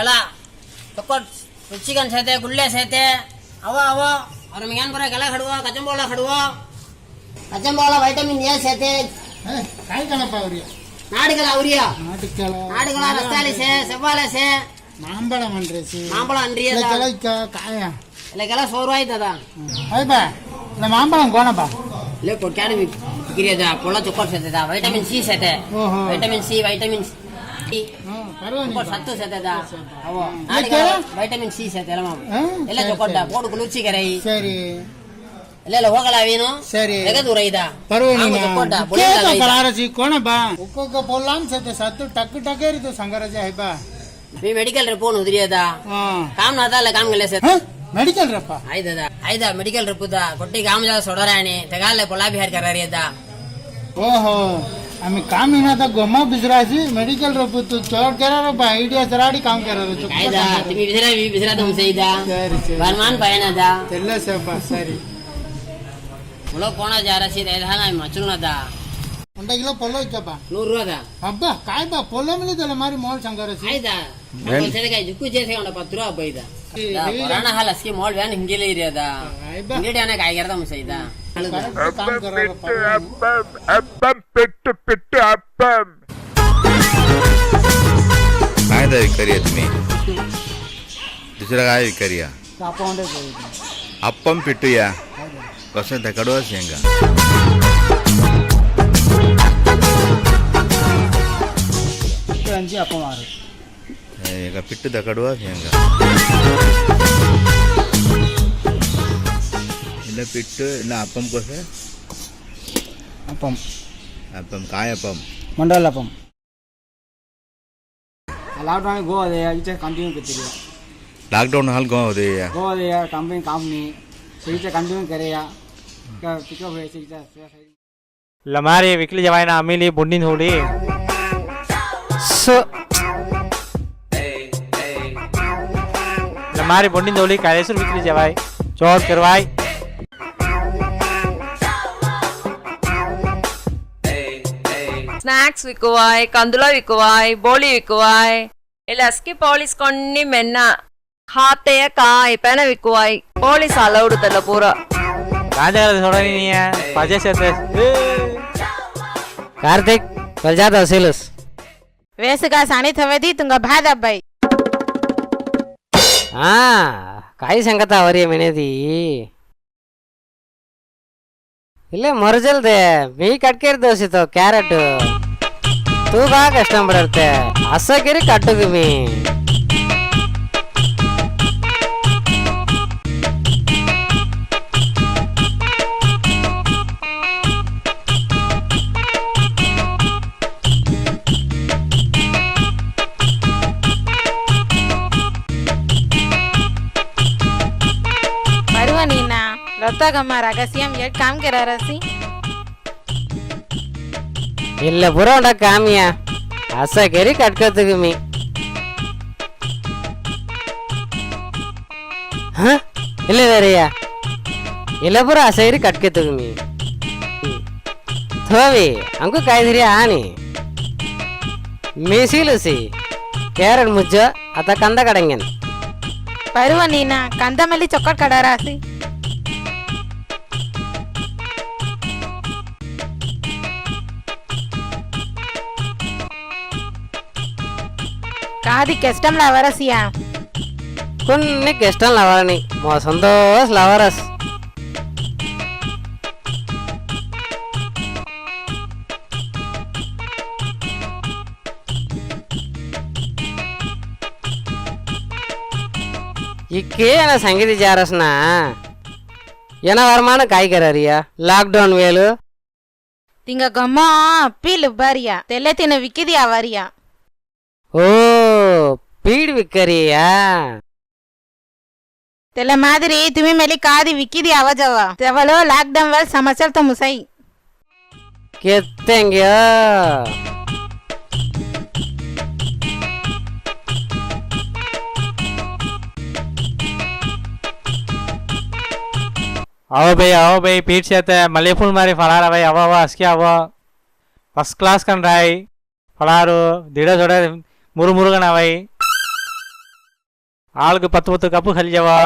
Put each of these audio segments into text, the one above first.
ಎಲ್ಲ ತಕ್ಕೊಟ್ ಚಿಕನ್ ಸೈತೆ ಗುಳ್ಳೆ ಸೈತೆ ಅವ ಅವ ಅವ್ರ ಏನ್ ಬರೋ ಎಲ್ಲ ಹಡುವ ಕಚಂಬೋಳ ಹಡುವ ಕಚಂಬೋಳ ವೈಟಮಿನ್ ಎ ಸೈತೆ ಕಾಯ್ಕಣಪ್ಪ ಅವ್ರಿಗೆ ನಾಡುಗಳ ಅವ್ರಿಯ ನಾಟುಗಳ ನಾಡುಗಳ ರಸ್ತಾಲಿಸೆ ಸೆವ್ವಾಲಸೆ மாம்பழம் அன்றியது மாம்பழம் அன்றியது? கிலோ காயா. இல்லை கிலோ சோறுவாய் தாதா. அதுப்பா இந்த மாம்பழம் கோணப்பா. இல்லை கொட்டாடு விற்கிறதா பொள்ள சொக்கோட் சேர்த்ததா? வைட்டமின் சி சேர்த்தேன். வைட்டமின் சி வைட்டமின் ಸತ್ತು ಸೆತದ ವೈಟಮಿನ್ ಸಿ ಸೆತೆಲ್ಲ ಎಲ್ಲ ತಗೊಂಡ ಬೋರ್ಡ್ ಕುಲುಚಿಕರೈ ಸರಿ ಇಲ್ಲ ಹೋಗಲಾವೇನು ಸರಿ ಎಗದುರೈದ ಕಲಾರಜಿ ಕೋಣಬಾ ಒಕ್ಕೊಕ್ಕ ಪೊಲ್ಲಾನ್ ಸತ್ತೆ ಸತ್ತು ಟಕ್ ಟಕ್ ಇರುತ್ತೆ ಸಂಗರಜ ಹೈಬಾ ನೀ ಮೆಡಿಕಲ್ ರೆಪ್ ಒನ್ ಉದಿರಿಯದ ಕಾಮ್ನಾದ ಇಲ್ಲ ಕಾಮ್ಗಲ್ಲ ಸರ್ ಮೆಡಿಕಲ್ ರೆಪ್ಪ ಆಯ್ದದ ಆಯ್ದ ಮೆಡಿಕಲ್ ರೆಪ್ಪುದ ಕೊಟ್ಟಿ ಕಾಮಜಾದ ಸೊಡರಾಣಿ ತೆಗಾಲೆ ಪೊಲಾಬಿ ಹಾರ್ಕರಾರಿಯದ ಓಹೋ आम्ही काम येणार आता गोमा बिजराची मेडिकल रपू तू चोट करा रपा आयडिया जराडी काम करा रो ಆಯ್ದ ತಿಮ್ಮಿ ಬಿಸಿರ ಬಿಸಿರ ತುಮ್ಸೆ ಇದ ಸರಿ ಸರಿ ಬರ್ಮಾನ್ ಪಯನದ ತೆಲ್ಲ ಸಪ್ಪ ಸರಿ ಮುಳೋ ಕೋಣ ಜಾರಸಿ ರೇಧಾನ ಮಚುನದ ಒಂದ ಕಿಲೋ ಪೊಲ್ಲ ಇಕ್ಕಪ್ಪ ನೂರು ರೂಪದ ಹಬ್ಬ ಕಾಯ್ಬಾ ಪೊಲ್ಲ ಮಿಲಿದಲ್ಲ ಮಾರಿ ಮೋಳ್ ಸಂಗರಸಿ ಆಯ್ದ ಸೆದಕಾಯಿ ಜುಕ್ಕು ಜೇಸಿ ಉಂಡ ಪತ್ತು ರೂಪ ಬೈದ ಇಲ್ಲ. ಪುರಾಣ ಹಾಲ ಅಸ್ಕಿ ಮೋಳ್ ವ್ಯಾನ್ ಹಿಂಗಿಲ್ಲ ಇರಿಯದ ಆಯ್ಬಾ ಹಿಂಗಿಡಿ ಅನ್ನ ಕಾಯ್ಗಿರದ ಮುಸ ಇದ ಪೆಟ್ಟು ಪೆಟ್ಟು ಅಪ್ಪ ಕಾಯ್ದ ವಿಕಾರಿ तुम्ही दुसरा काय विकारी या ಅಪ್ಪಂ ಪಿಟ್ಟು ಯಾ. कसं तकडवा शेंगा ಈಗ ಪಿಟ್ಟು ತಕಡುವ ಶೇಂಗಾ இல்லை பிட்டு இல்லை அப்பம் கோசு அப்பம் அப்பம் காயப்பம் ಮಂಡಲ ಅಪ್ಪಂ ಲಾಕ್ಡೌನ್ ಗೋವಾದೆಯ ಈಚೆ ಕಂಟಿನ್ಯೂ ಕತ್ತೀರಿ ಲಾಕ್ಡೌನ್ ಹಾಲ್ ಗೋ ಅದು ಗೋವಾದೆಯ ಕಂಪನಿ ಕಾಂಪ್ನಿ ಈಚೆ ಕಂಟಿನ್ಯೂ ಕರೆಯ ಪಿಕಪ್ ಈಚೆ ಲಮಾರಿ ವಿಕ್ಲಿ ಜವಾಯಿನ ಆಮೇಲೆ ಬುಂಡಿನ ಹೋಡಿ ಲಮಾರಿ ಬುಂಡಿನ ಹೋಳಿ ಕಾಲೇಶ್ವರ ವಿಕ್ಲಿ ಜವಾಯ್ ಚೋರ್ ಕರ್ವಾಯ್ స్నాక్స్ కందులో విక్కువాయ్ బోళీ విక్కువాయ్ ఇలాస్కి పోలీస్ కొన్ని మెన్న హాతయ్య కాయిపోయిన విక్కువాయ్ పోలీస్ అలౌడ్ తెల్ల పూరా కార్తిక్ ప్రజాత సీలుస్ వేసుగా సానిత వది తుంగ బాధ అబ్బాయి కాయి సంగత అవరేం అనేది ಇಲ್ಲ ಮೊರಜಲ್ದೆ ಮೀ ಕಟ್ಕೇರಿ ದೋಸಿತ್ತು ಕ್ಯಾರೆಟ್ ತೂಗಾ ಕಸ್ಟಮರ್ ಇರುತ್ತೆ ಹಸಗಿರಿ ಕಟ್ಟುಗುಮಿ வருவா நீனா லதாகம்மா ரகசியம் எட் காமிக்கிற ரசி ಇಲ್ಲ ಬುರೋಂಡ ಕಾಮಿಯ ಹಸಗೇರಿ ಕಟ್ಕೋತೀವಿ ಹಾ ಇಲ್ಲ ಬೇರೆಯ ಇಲ್ಲ ಬುರ ಹಸಗೇರಿ ಕಟ್ಕೋತೀವಿ தோவி அங்கு காய்கறி ஆணி. மிசிலுசி கேரட் முஜ்ஜோ அத்த கந்த கடைங்கன். பருவ நீனா கந்த மல்லி சொக்கட் கடாராசி కాది కష్టం లవరసియా కొన్ని కష్టం లవరని மோ సంతోష్ லவரஸ். இக்கே என்ன சங்கீதி ஜாரஸ்னா? என்ன வருமான காய்கறியா லாக்டவுன் வேலு. திங்க கம்மா பீலு பாரியா? தெல்ல தின விக்கிதியா வரியா? ஓ பீடு விக்கறியா त्याला माधुरी तुम्ही मला का दी विकी दी आवाज हवा तेव्हा लॉकडाऊन वर समाचार तो मुसाई కెత్తంగి आओ भाई आओ भाई पीठ से आते हैं मले फूल मारे फलार भाई हवा हवा हंस के हवा फर्स्ट क्लास कन रहा है फलार धीरे थोड़े मुरु मुरु कन भाई ஆளுக்கு பத்து பத்து கப்பு கல்யாவா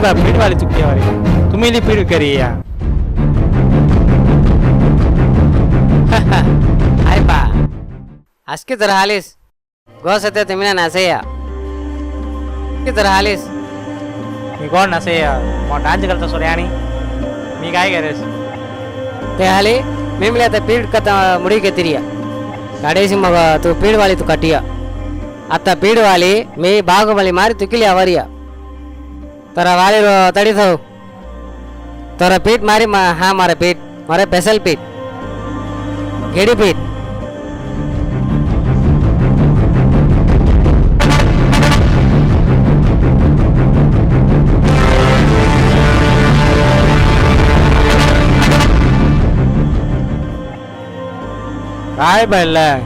एक बार भीड़ वाली चुकी है हमारी। तुम ही भीड़ करी है हाय पा। आज के तरह हालिस। गौ सत्य तुम्हें नासेया के तरह हालिस। मी कोण नासेया मैं डांस करता तो सोरे सोर्याणी मी काय करेस? ते हाली मैं मिला था पीड कथा मुड़ी के तिरिया गाड़े से मगा तो पीड़ वाली तो தூ अतः पीड़ वाली मैं बाग वाली मारी तो किले आवारिया तर वाली तड़ी थो। तर पीठ मारी मा, हाँ मारे पीठ मारे पेसल पीठ। घेड़ी पीठ। काय बनलं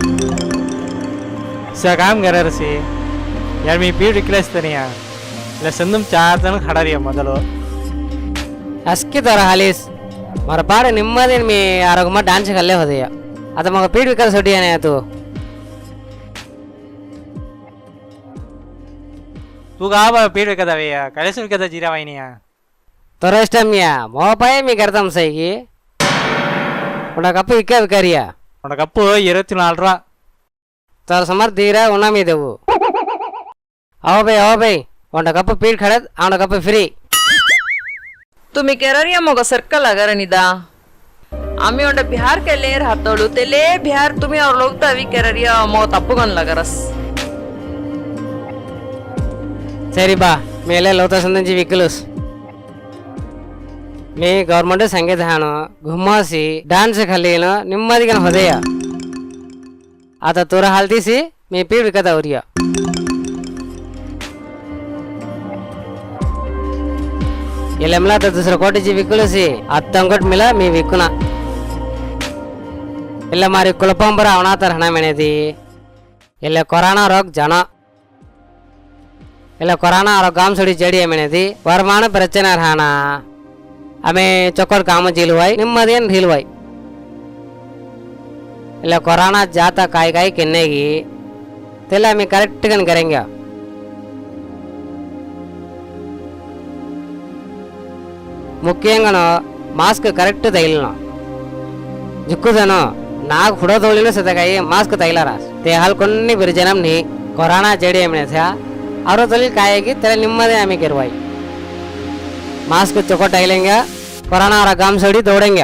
स काम करायचं यार मी पीठ विकलंच तर यार लसंदम चार दिन खडा रे ಮೊದಲು ಅಸ್ಕಿ ತರ ಹಾಲೀಸ್ ಮರ ಪಾಡ ನಿಮ್ಮದೇ ಮೀ ಆರೋಗ್ಯ ಡ್ಯಾನ್ಸ್ ಕಲ್ಲೇ ಹೋದೆಯ ಅದ ಮಗ ಪೀಡ್ ವಿಕಾರ ಸೊಡಿಯಾನೆ ಆತು तू का बा पीड विकत हवे कलेस विकत जिरा वाहिनी तोरा ಇಷ್ಟ ಮಿಯ ಮೋ ಪಾಯ ಮೀ ಕರ್ತಾಂ ಸೈಗಿ உன கப்பு விற்க விற்காரியா உன்னோட கப்பு இருபத்தி நாலு ரூபா தர சமர் தீர உண்ணாமி தேவு அவ பை அவ பை ಒಂದ ಕಪ್ ಪೀಟ್ ಖಡದ್ ಅವನ ಕಪ್ ಫ್ರೀ तुम्ही केररिया मोगा सर्कल अगर निदा आम्ही ओंडा बिहार के ले राहतोळू ते ले बिहार तुम्ही और लोग तवी केररिया मोग तप्पुगन लगरस ಸರಿ ಬಾ ಮೇಲೆ ಲೋತಸಂದಂಜಿ ವಿಕಲುಸ್ ನೀ ಗೌರ್ಮೆಂಟ್ ಸಂಗೀತ ಹಾಡು ಗುಮ್ಮಾಸಿ ಡಾನ್ಸ್ ಕಲೀನು ನಿಮ್ಮದಿಗನ ಹೃದಯ ಆತ ತೋರ ಹಾಲ್ತೀಸಿ ಮೇ ಪೀ ವಿಕತ ಅವ್ರಿಯ ಇಲ್ಲೆಮ್ಲ ಆತ ದುಸರ ಕೋಟಿಜಿ ವಿಕ್ಕುಲಸಿ ಅತ್ತಂಗೊಟ್ ಮಿಲ మీ విక్కున ಇಲ್ಲ ಮಾರಿ ಕುಲಪಂಬರ ಅವನಾತರ ಹಣ ಮೆಣೆದಿ ಇಲ್ಲ ಕೊರೋನಾ ರೋಗ ಜನ ಇಲ್ಲ ಕೊರೋನಾ ರೋಗ ಗಾಮ್ ಸುಡಿ ಜಡಿ ಮೆಣೆದಿ ವರಮಾನ ಪ್ರಚನೆ ಹಣ ಆಮೆ ಚೊಕ್ಕಡ್ ಕಾಮ ಜೀಲುವಾಯ್ ನಿಮ್ಮದೇನು ಢೀಲ್ವಾಯ್ ಇಲ್ಲ ಕೊರೋನಾ ಜಾತ ಕಾಯಿ ಕಾಯಿ ಕೆನ್ನೆಗಿ తెల్ల మీ కరెక్ట్గా కరెంగా ముఖ్యంగాను మాస్క్ కరెక్ట్ తగిలినాం జిక్కుదను నాకు హుడో తోలిన సిద్ధగాయి మాస్క్ తగిలరా దేహాలు కొన్ని బిరిజనంని ಕೊರೋನಾ ಜಡಿ ಎಮ್ನೆಸ ಅವರ ತೊಲಿ ಕಾಯಾಗಿ ತಲೆ ನಿಮ್ಮದೇ ಆಮೇಲೆ ಇರುವಾಯಿ ಮಾಸ್ಕ್ ಚೊಕೊಟ್ಟಾಗಲಿಂಗ ಕೊರೋನಾ ಅವರ ಗಾಮ್ಸಡಿ ದೌಡಂಗ